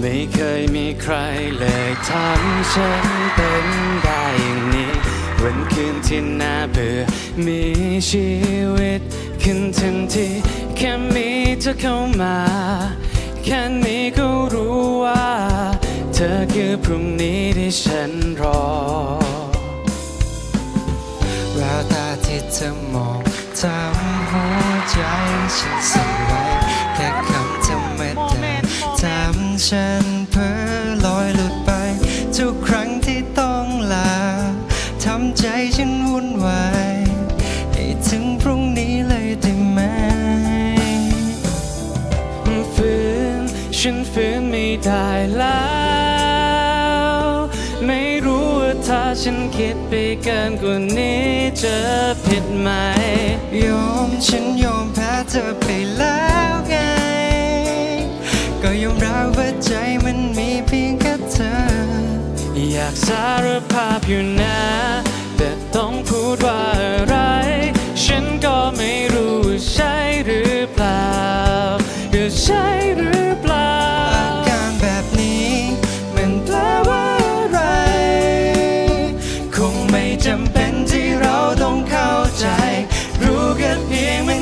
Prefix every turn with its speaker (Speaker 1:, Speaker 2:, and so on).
Speaker 1: ไม่เคยมีใครเลยทำฉันเป็นได้อย่างนี้ วันคืนที่น่าเบื่อ มีชีวิตขึ้นทันทีแค่มีเธอเข้ามา แค่นี้ก็รู้ว่า เธอคือพรุ่งนี้ที่ฉันรอ
Speaker 2: แววตาที่เธอมองทำหัวใจฉันสั่น ฉันเพ้อลอยหลุดไป ทุกครั้งที่ต้องลาทำใจฉันวุ่นวายให้ถึงพรุ่งนี้เลยได้ไหม
Speaker 1: ฝืนฉันฝืนไม่ได้แล้ว ไม่รู้ว่าถ้าฉันคิดไปเกินกว่านี้จะผิดไหม
Speaker 2: ยอมฉันยอมแพ้เธอไปแล้ว อยากสารภาพอยู่นะ แต่ต้องพูดว่าอะไร ฉันก็ไม่รู้ใช่หรือเปล่าหรือใช่หรื
Speaker 1: อเปล่า อาการแบบนี้ มันแปลว่าอะไร คงไม่จำเป็นที่เราต้องเข้าใจ รู้กันเพียงมัน